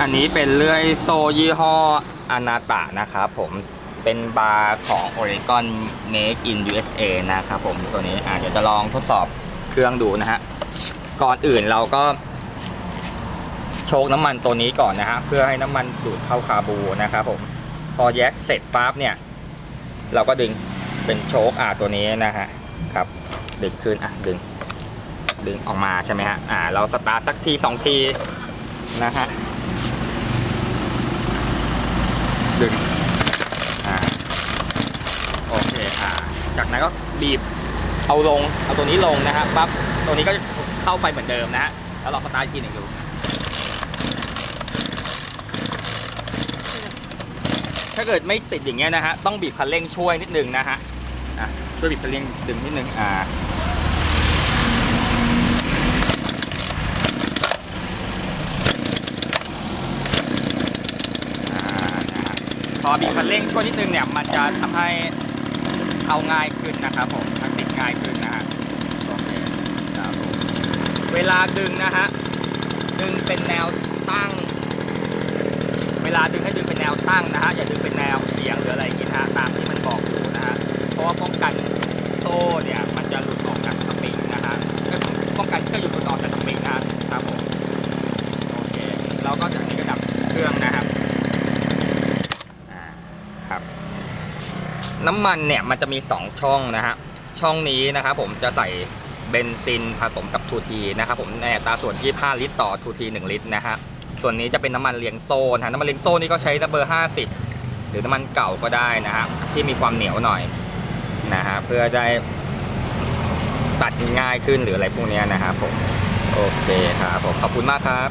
อันนี้เป็นเลื่อยโซ่ยี่ห้ออนาตะนะครับผมเป็นบาร์ของ Oregon Make in USA นะครับผมตัวนี้อะเดี๋ยวจะลองทดสอบเครื่องดูนะฮะก่อนอื่นเราก็ โชคน้ำมันตัวนี้ก่อนนะฮะเพื่อให้น้ำมันดูดเข้าคาบูนะครับผมพอแยกเสร็จปั๊บเนี่ย เราก็ดึงเป็นโชคอ่าตัวนี้นะฮะครับดึงขึ้นอะดึง ดึงออกมาใช่ไหมฮะอ่าเราสตาร์ทสักทีสองทีนะฮะ ดึงอ่าโอเคอ่าจากนั้นก็บีบเอาลงเอาตัวนี้ลงนะฮะปั๊บตัวนี้ก็เข้าไปเหมือนเดิมนะฮะแล้วเราสตาร์ทอีกทีหนึ่งดูถ้าเกิดไม่ติดอย่างเงี้ยนะฮะต้องบีบคันเร่งช่วยนิดนึงนะฮะอะช่วยบีบคันเร่งดึงนิดนึงอ่า อ่านะฮะ พอบีบคันเร่งช่วงนิดนึงเนี่ยมันจะทำให้เอาง่ายขึ้นนะครับผมทักติดง่ายขึ้นนะฮะโอเคครับผมเวลาดึงนะฮะดึงเป็นแนวตั้ง เวลาดึงให้ดึงเป็นแนวตั้งนะฮะอย่าดึงเป็น น้ำมันเนี่ยมันจะมี 2 ช่องนะฮะช่องนี้นะครับผมจะใส่เบนซินผสมกับทูทีนะครับผมในอัตราส่วน 25 ลิตรต่อทูที1ลิตรนะฮะส่วนนี้จะเป็นน้ำมันเลี้ยงโซ่นะน้ำมันเลี้ยงโซ่นี่ก็ใช้เบอร์ 50 หรือน้ำมันเก่าก็ได้นะฮะที่มีความเหนียวหน่อยนะฮะเพื่อได้ตัดง่ายขึ้นหรืออะไรพวกนี้นะครับผมโอเคครับผมขอบคุณมากครับ